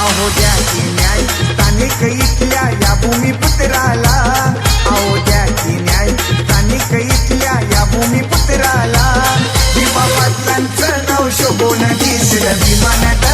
अहो द्या की न्याय. स्थानिक इथल्या या भूमिपुत्राला. अहो द्या की न्याय. स्थानिक इथल्या या भूमिपुत्राला. भीमा पाटलांचं नाव शोभून दिसलं. विमानात